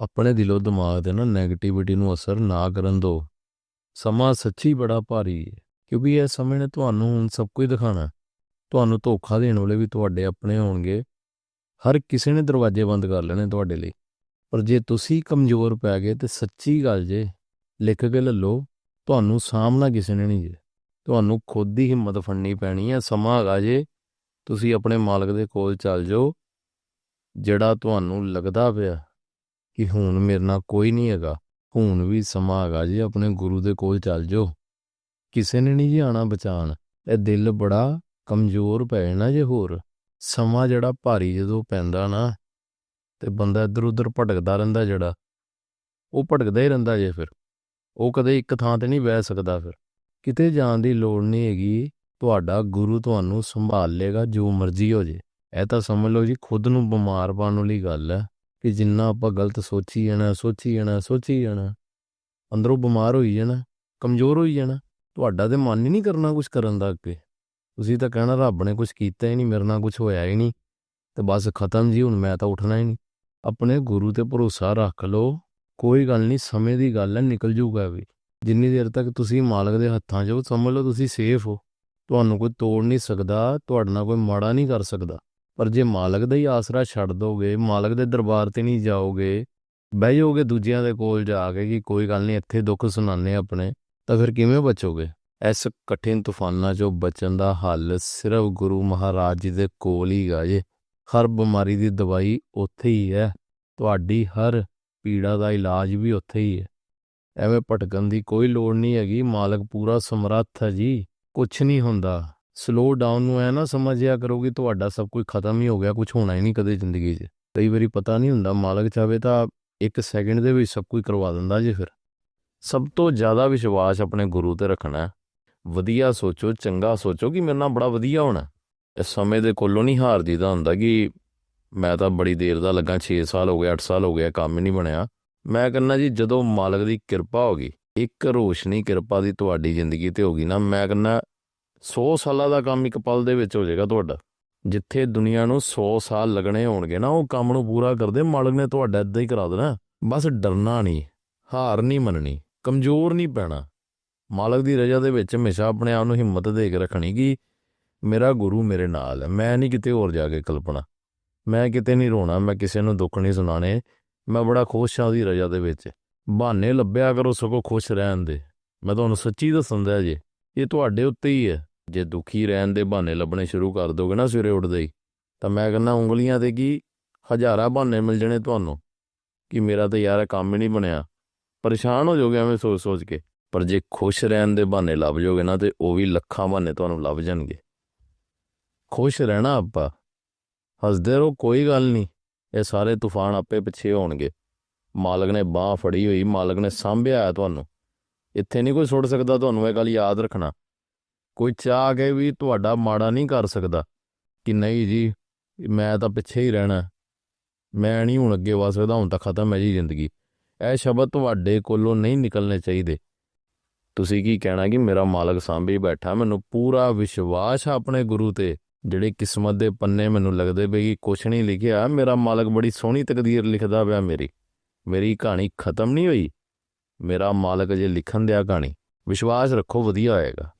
ਆਪਣੇ ਦਿਲੋਂ ਦਿਮਾਗ ਦੇ ਨਾ 네ਗੇਟਿਵਿਟੀ ਨੂੰ ਅਸਰ ਨਾ ਕਰਨ ਦਿਓ ਸਮਾਂ ਸੱਚੀ ਬੜਾ ਭਾਰੀ ਹੈ ਕਿਉਂਕਿ ਇਹ ਸਮੇਂ ਨੇ ਤੁਹਾਨੂੰ ਹੁਣ ਸਭ ਕੁਝ ਦਿਖਾਣਾ। ਤੁਹਾਨੂੰ ਧੋਖਾ ਦੇਣ ਵਾਲੇ ਵੀ ਤੁਹਾਡੇ ਆਪਣੇ ਹੋਣਗੇ। ਹਰ ਕਿਸੇ ਨੇ ਦਰਵਾਜ਼ੇ ਬੰਦ ਕਰ ਲੈਣੇ ਤੁਹਾਡੇ ਲਈ। ਪਰ ਜੇ ਤੁਸੀਂ ਕਮਜ਼ੋਰ ਪੈ ਗਏ ਤੇ ਸੱਚੀ ਗੱਲ ਜੇ ਲਿਖ ਕੇ ਲੈ ਲਓ ਤੁਹਾਨੂੰ ਸਾਹਮਣਾ ਕਿਸੇ ਨੇ ਨਹੀਂ ਜੇ। ਤੁਹਾਨੂੰ ਖੁਦ ਦੀ ਹਿੰਮਤ ਫੜਨੀ ਪੈਣੀ ਹੈ ਸਮਾਂ ਹੈਗਾ ਜੇ ਤੁਸੀਂ ਆਪਣੇ ਮਾਲਕ ਦੇ ਕੋਲ ਚੱਲ ਜਾਓ, ਜਿਹੜਾ ਤੁਹਾਨੂੰ ਲੱਗਦਾ ਪਿਆ। ਕਿ ਹੁਣ ਮੇਰੇ ਨਾਲ ਕੋਈ ਨਹੀਂ ਹੈਗਾ। ਹੁਣ ਵੀ ਸਮਾਂ ਹੈਗਾ ਜੀ, ਆਪਣੇ ਗੁਰੂ ਦੇ ਕੋਲ ਚੱਲ ਜਾਓ। ਕਿਸੇ ਨੇ ਨਹੀਂ ਜੀ ਆਣਾ ਬਚਾਣ ਇਹ ਦਿਲ ਬੜਾ ਕਮਜ਼ੋਰ ਪੈ ਜਾਣਾ ਜੇ ਹੋਰ। ਸਮਾਂ ਜਿਹੜਾ ਭਾਰੀ ਜਦੋਂ ਪੈਂਦਾ ਨਾ, ਤੇ ਬੰਦਾ ਇੱਧਰ ਉੱਧਰ ਭਟਕਦਾ ਰਹਿੰਦਾ ਜਿਹੜਾ, ਉਹ ਭਟਕਦਾ ਹੀ ਰਹਿੰਦਾ ਜੇ ਫਿਰ। ਉਹ ਕਦੇ ਇੱਕ ਥਾਂ ਤੇ ਨਹੀਂ ਬਹਿ ਸਕਦਾ ਫਿਰ। ਕਿਤੇ ਜਾਣ ਦੀ ਲੋੜ ਨਹੀਂ ਹੈਗੀ। ਤੁਹਾਡਾ ਗੁਰੂ ਤੁਹਾਨੂੰ ਸੰਭਾਲ ਲੇਗਾ ਜੋ ਮਰਜ਼ੀ ਹੋ ਜੇ। ਇਹ ਤਾਂ ਸਮਝ ਲਓ ਜੀ, ਖੁਦ ਨੂੰ ਬਿਮਾਰ ਪਾਉਣ ਵਾਲੀ ਗੱਲ ਹੈ। ਕਿ ਜਿੰਨਾ ਆਪਾਂ ਗਲਤ ਸੋਚੀ ਜਾਣਾ ਸੋਚੀ ਜਾਣਾ ਸੋਚੀ ਜਾਣਾ, ਅੰਦਰੋਂ ਬਿਮਾਰ ਹੋਈ ਜਾਣਾ, ਕਮਜ਼ੋਰ ਹੋਈ ਜਾਣਾ, ਤੁਹਾਡਾ ਤੇ ਮਨ ਹੀ ਨਹੀਂ ਕਰਨਾ ਕੁਝ ਕਰਨ ਦਾ ਅੱਗੇ। ਤੁਸੀਂ ਤਾਂ ਕਹਿਣਾ ਰੱਬ ਨੇ ਕੁਝ ਕੀਤਾ ਹੀ ਨਹੀਂ, ਮੇਰੇ ਨਾਲ ਕੁਝ ਹੋਇਆ ਹੀ ਨਹੀਂ, ਤੇ ਬਸ ਖਤਮ ਜੀ, ਹੁਣ ਮੈਂ ਤਾਂ ਉੱਠਣਾ ਹੀ ਨਹੀਂ। ਆਪਣੇ ਗੁਰੂ ਤੇ ਭਰੋਸਾ ਰੱਖ ਲਓ, ਕੋਈ ਗੱਲ ਨਹੀਂ, ਸਮੇਂ ਦੀ ਗੱਲ ਹੈ, ਨਿਕਲ ਜੂਗਾ ਵੀ। ਜਿੰਨੀ ਦੇਰ ਤੱਕ ਤੁਸੀਂ ਮਾਲਕ ਦੇ ਹੱਥਾਂ 'ਚ ਹੋ, ਸਮਝ ਲਓ ਤੁਸੀਂ ਸੇਫ ਹੋ। ਤੁਹਾਨੂੰ ਕੋਈ ਤੋੜ ਨਹੀਂ ਸਕਦਾ, ਤੁਹਾਡੇ ਨਾਲ ਕੋਈ ਮਾੜਾ ਨਹੀਂ ਕਰ ਸਕਦਾ। ਪਰ ਜੇ ਮਾਲਕ ਦਾ ਹੀ ਆਸਰਾ ਛੱਡ ਦੋਗੇ, ਮਾਲਕ ਦੇ ਦਰਬਾਰ ਤੇ ਨਹੀਂ ਜਾਓਗੇ, ਬਹਿ ਜਾਓਗੇ ਦੂਜਿਆਂ ਦੇ ਕੋਲ ਜਾ ਕੇ ਕਿ ਕੋਈ ਗੱਲ ਨਹੀਂ, ਇੱਥੇ ਦੁੱਖ ਸੁਣਾਣੇ ਆਪਣੇ, ਤਾਂ ਫਿਰ ਕਿਵੇਂ ਬਚੋਗੇ? ਇਸ ਕਠਿਨ ਤੂਫਾਨਾਂ 'ਚੋਂ ਬਚਣ ਦਾ ਹੱਲ ਸਿਰਫ ਗੁਰੂ ਮਹਾਰਾਜ ਜੀ ਦੇ ਕੋਲ ਹੀ ਗਾ ਜੇ। ਹਰ ਬਿਮਾਰੀ ਦੀ ਦਵਾਈ ਉੱਥੇ ਹੀ ਹੈ, ਤੁਹਾਡੀ ਹਰ ਪੀੜਾ ਦਾ ਇਲਾਜ ਵੀ ਉੱਥੇ ਹੀ ਹੈ। ਐਵੇਂ ਭਟਕਣ ਦੀ ਕੋਈ ਲੋੜ ਨਹੀਂ ਹੈਗੀ, ਮਾਲਕ ਪੂਰਾ ਸਮਰੱਥ ਹੈ ਜੀ ਕੁਝ ਨਹੀਂ ਹੁੰਦਾ। ਸਲੋ ਡਾਊਨ ਨੂੰ ਐ ਨਾ ਸਮਝਿਆ ਕਰੋ ਕਿ ਤੁਹਾਡਾ ਸਭ ਕੁਝ ਖਤਮ ਹੀ ਹੋ ਗਿਆ ਕੁਝ ਹੋਣਾ ਹੀ ਨਹੀਂ ਕਦੇ ਜ਼ਿੰਦਗੀ 'ਚ। ਕਈ ਵਾਰੀ ਪਤਾ ਨਹੀਂ ਹੁੰਦਾ, ਮਾਲਕ ਚਾਵੇ ਤਾਂ ਇੱਕ ਸੈਕਿੰਡ ਦੇ ਵਿੱਚ ਸਭ ਕੁਝ ਕਰਵਾ ਦਿੰਦਾ ਜੇ ਫਿਰ। ਸਭ ਤੋਂ ਜ਼ਿਆਦਾ ਵਿਸ਼ਵਾਸ ਆਪਣੇ ਗੁਰੂ ਤੇ ਰੱਖਣਾ ਵਧੀਆ ਸੋਚੋ, ਚੰਗਾ ਸੋਚੋ ਕਿ ਮੇਰੇ ਨਾਲ ਬੜਾ ਵਧੀਆ ਹੋਣਾ ਇਸ ਸਮੇਂ ਦੇ ਕੋਲੋਂ ਨਹੀਂ ਹਾਰ ਜੀਦਾ ਹੁੰਦਾ ਕਿ ਮੈਂ ਤਾਂ ਬੜੀ ਦੇਰ ਦਾ ਲੱਗਾ 6 ਸਾਲ ਹੋ ਗਏ 8 ਸਾਲ ਹੋ ਗਏ ਕੰਮ ਹੀ ਨਹੀਂ ਬਣਿਆ। ਮੈਂ ਕਹਿੰਦਾ ਜੀ, ਜਦੋਂ ਮਾਲਕ ਦੀ ਕਿਰਪਾ ਹੋ ਗਈ, ਇੱਕ ਰੋਸ਼ਨੀ ਕਿਰਪਾ ਦੀ ਤੁਹਾਡੀ ਜ਼ਿੰਦਗੀ ਤੇ ਹੋ ਗਈ ਨਾ, ਮੈਂ ਕਹਿੰਦਾ 100 ਸਾਲਾਂ ਦਾ ਕੰਮ ਇੱਕ ਪਲ ਦੇ ਵਿੱਚ ਹੋ ਜਾਏਗਾ ਤੁਹਾਡਾ। ਜਿੱਥੇ ਦੁਨੀਆ ਨੂੰ 100 ਸਾਲ ਲੱਗਣੇ ਹੋਣਗੇ ਨਾ, ਉਹ ਕੰਮ ਨੂੰ ਪੂਰਾ ਕਰਦੇ, ਮਾਲਕ ਨੇ ਤੁਹਾਡਾ ਇਦਾਂ ਹੀ ਕਰਾ ਦੇਣਾ। ਬਸ ਡਰਨਾ ਨਹੀਂ, ਹਾਰ ਨਹੀਂ ਮੰਨਣੀ, ਕਮਜ਼ੋਰ ਨਹੀਂ ਪੈਣਾ। ਮਾਲਕ ਦੀ ਰਜ਼ਾ ਦੇ ਵਿੱਚ ਹਮੇਸ਼ਾ ਆਪਣੇ ਆਪ ਨੂੰ ਹਿੰਮਤ ਦੇ ਕੇ ਰੱਖਣੀ ਕਿ ਮੇਰਾ ਗੁਰੂ ਮੇਰੇ ਨਾਲ ਹੈ, ਮੈਂ ਨਹੀਂ ਕਿਤੇ ਹੋਰ ਜਾ ਕੇ ਕਲਪਣਾ। ਮੈਂ ਕਿਤੇ ਨਹੀਂ ਰੋਣਾ, ਮੈਂ ਕਿਸੇ ਨੂੰ ਦੁੱਖ ਨਹੀਂ ਸੁਣਾਣੇ ਮੈਂ ਬੜਾ ਖੁਸ਼ ਹਾਂ ਉਹਦੀ ਰਜ਼ਾ ਦੇ ਵਿੱਚ। ਬਹਾਨੇ ਲੱਭਿਆ ਕਰੋ ਸਗੋਂ ਖੁਸ਼ ਰਹਿਣ ਦੇ। ਮੈਂ ਤੁਹਾਨੂੰ ਸੱਚੀ ਦੱਸਦਾ ਜੀ, ਇਹ ਤੁਹਾਡੇ ਉੱਤੇ ਹੀ ਹੈ। ਜੇ ਦੁਖੀ ਰਹਿਣ ਦੇ ਬਹਾਨੇ ਲੱਭਣੇ ਸ਼ੁਰੂ ਕਰ ਦੋਗੇ ਨਾ ਸਵੇਰੇ ਉੱਠਦੇ ਹੀ, ਤਾਂ ਮੈਂ ਕਹਿੰਦਾ ਉਂਗਲੀਆਂ ਤੇ ਕੀ ਹਜ਼ਾਰਾਂ ਬਹਾਨੇ ਮਿਲ ਜਣੇ ਤੁਹਾਨੂੰ, ਕਿ ਮੇਰਾ ਤਾਂ ਯਾਰ ਕੰਮ ਹੀ ਨਹੀਂ ਬਣਿਆ। ਪਰੇਸ਼ਾਨ ਹੋ ਜਾਓਗੇ ਐਵੇਂ ਸੋਚ ਸੋਚ ਕੇ, ਪਰ ਜੇ ਖੁਸ਼ ਰਹਿਣ ਦੇ ਬਹਾਨੇ ਲੱਭ ਜਾਓਗੇ ਨਾ ਤੇ ਉਹ ਵੀ ਲੱਖਾਂ ਬਹਾਨੇ ਤੁਹਾਨੂੰ ਲੱਭ ਜਾਣਗੇ। ਖੁਸ਼ ਰਹਿਣਾ ਆਪਾਂ, ਹੱਸਦੇ ਰਹੋ, ਕੋਈ ਗੱਲ ਨਹੀਂ, ਇਹ ਸਾਰੇ ਤੂਫਾਨ ਆਪੇ ਪਿੱਛੇ ਹੋਣਗੇ। ਮਾਲਕ ਨੇ ਬਾਹ ਫੜੀ ਹੋਈ, ਮਾਲਕ ਨੇ ਸਾਂਭਿਆ ਹੈ ਤੁਹਾਨੂੰ। ਇੱਥੇ ਨਹੀਂ ਕੋਈ ਸੁੱਟ ਸਕਦਾ ਤੁਹਾਨੂੰ, ਇਹ ਗੱਲ ਯਾਦ ਰੱਖਣਾ। ਕੋਈ ਚਾਹ ਕੇ ਵੀ ਤੁਹਾਡਾ ਮਾੜਾ ਨਹੀਂ ਕਰ ਸਕਦਾ ਕਿ ਨਹੀਂ ਜੀ, ਮੈਂ ਤਾਂ ਪਿੱਛੇ ਹੀ ਰਹਿਣਾ। ਮੈਂ ਨਹੀਂ ਹੁਣ ਅੱਗੇ ਵਧ ਸਕਦਾ, ਹੁਣ ਤਾਂ ਖਤਮ ਹੈ ਜੀ ਜ਼ਿੰਦਗੀ। ਇਹ ਸ਼ਬਦ ਤੁਹਾਡੇ ਕੋਲੋਂ ਨਹੀਂ ਨਿਕਲਣੇ ਚਾਹੀਦੇ। ਤੁਸੀਂ ਕੀ ਕਹਿਣਾ ਕਿ ਮੇਰਾ ਮਾਲਕ ਸਾਂਭੀ ਬੈਠਾ, ਮੈਨੂੰ ਪੂਰਾ ਵਿਸ਼ਵਾਸ ਹੈ ਆਪਣੇ ਗੁਰੂ ਤੇ। ਜਿਹੜੇ ਕਿਸਮਤ ਦੇ ਪੰਨੇ ਮੈਨੂੰ ਲੱਗਦੇ ਪਏ ਕਿ ਕੁਛ ਨਹੀਂ ਲਿਖਿਆ, ਮੇਰਾ ਮਾਲਕ ਬੜੀ ਸੋਹਣੀ ਤਕਦੀਰ ਲਿਖਦਾ ਪਿਆ ਮੇਰੀ। ਮੇਰੀ ਕਹਾਣੀ ਖਤਮ ਨਹੀਂ ਹੋਈ। ਮੇਰਾ ਮਾਲਕ ਜੇ ਲਿਖਣ ਦਿਆ ਕਹਾਣੀ, ਵਿਸ਼ਵਾਸ ਰੱਖੋ, ਵਧੀਆ ਹੋਏਗਾ।